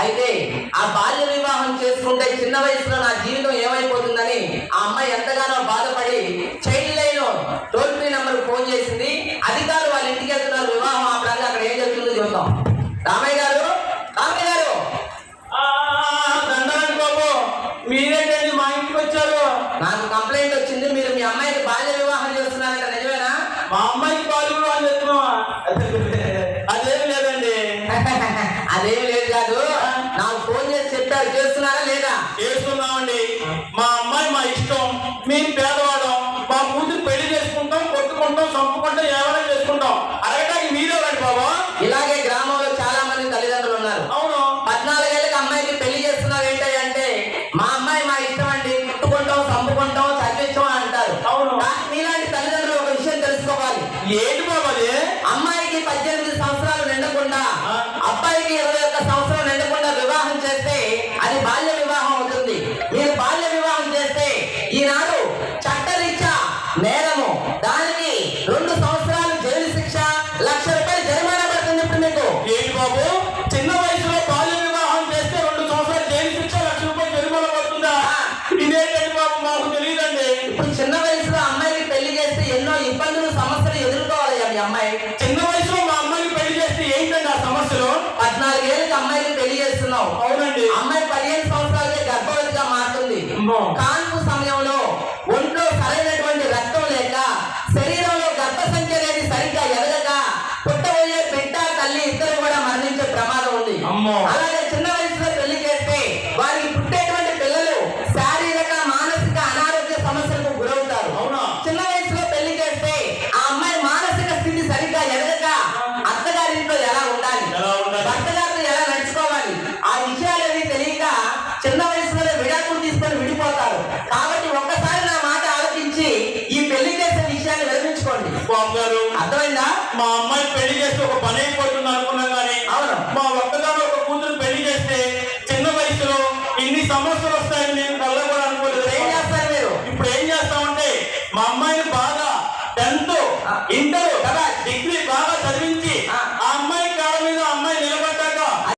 అయితే ఆ బాల్య వివాహం చేసుకుంటే చిన్న వయసులో నా జీవితం ఏమైపోతుందని ఆ అమ్మాయి ఎంతగానో బాధపడి child line toll free number phone చేసింది. అధికారులు వాళ్ళ ఇంటికి వెళ్తున్నారు. వివాహం ఆపడానికి అక్కడ ఏం జరుగుతుందో చూద్దాం రామయ్య గారు? రామయ్య గారు? దండాలి బాబు మీరేంటండి మా ఇంటికి వచ్చారు. నాకు కంప్లైంట్ వచ్చింది. మీరు మీ అమ్మాయికి బాల్య వివాహం చేస్తున్నారంట నిజమేనా? మా అమ్మాయికి చెప్తున్నావా అదేం లేదండి అదేం లేదు కాదు. నాకు ఫోన్ చేసి చెప్పారు. చేస్తున్నారా లేదా? చేసుకున్నామండి మా అమ్మాయి మా ఇష్టం. మేము పేదవాళ్ళం. మా కూతురు పెళ్ళి చేసుకుంటాం కొట్టుకుంటాం చంపుకుంటాం ఏమైనా చేసుకుంటాం. అడగడానికి మీరెవరండి బాబా? ఇలాగే గ్రామంలో చాలా మంది తల్లిదండ్రులు ఉన్నారు. అవును. పద్నాలుగేళ్ళకి అమ్మాయికి పెళ్ళి చేస్తున్నావు ఏంటి అంటే మా అమ్మాయి మా ఇష్టం అండి. కుట్టుకుంటాం చంపుకుంటాం చదివించాం అంటారు. అవును. మీలాంటి తల్లిదండ్రులు ఒక విషయం తెలుసుకోవాలి. ఏంటి బాబు అమ్మాయికి పద్దెనిమిది ఈనాడు చట్టరీత్యా నేరము. దానికి రెండు సంవత్సరాలు జైలు శిక్ష లక్ష రూపాయలు జరిమానా పడుతుంది ఇప్పుడు మీకు. ఏంటి బాబు? చిన్న వయసులో బాల్య వివాహం చేస్తే రెండు సంవత్సరాలు జైలు శిక్ష లక్ష రూపాయలు జరిమానా పడుతుందా? ఇదేంటండి బాబు? మాకు తెలియదండి. ఇప్పుడు చిన్న వయసులో అమ్మాయికి పెళ్ళి చేస్తే ఎన్నో ఇబ్బందులు సమస్యలు ఎదుర్కోవాలి మీ అమ్మాయి. చిన్న వయసులో మా అమ్మాయిని పెళ్ళి చేస్తే ఏంటండి ఆ సమస్యలు? పద్నాలుగేళ్ళకి అమ్మాయికి పెళ్ళి చేస్తున్నావు. అవునండి. అమ్మాయి పదిహేను సంవత్సరాలకే గర్భవతిగా మారుతుంది. అలాగే చిన్న వయసులో పెళ్ళి చేస్తే వారికి పుట్టేటువంటి పిల్లలు శారీరక మానసిక అనారోగ్య సమస్యలకు గురవుతారు. అవునా? చిన్న వయసులో పెళ్ళి చేస్తే ఆ అమ్మాయి మానసిక స్థితి సరిగ్గా ఎదగక అత్తగారింట్లో ఎలా ఉండాలి? ఎలా ఉండాలి? భర్త గారితో ఎలా నడుచుకోవాలి? ఆ విషయాలేవి తెలియక చిన్న వయసులోనే విడాకులు తీసుకొని విడిపోతారు. కాబట్టి ఒక్కసారి నా మాట ఆలోచించి ఈ పెళ్ళి చేసే విషయాన్ని అర్థమైందా? మా అమ్మాయి పెళ్ళి చేస్తే ఒక పని అయిపోతుంది インタビューをただできれば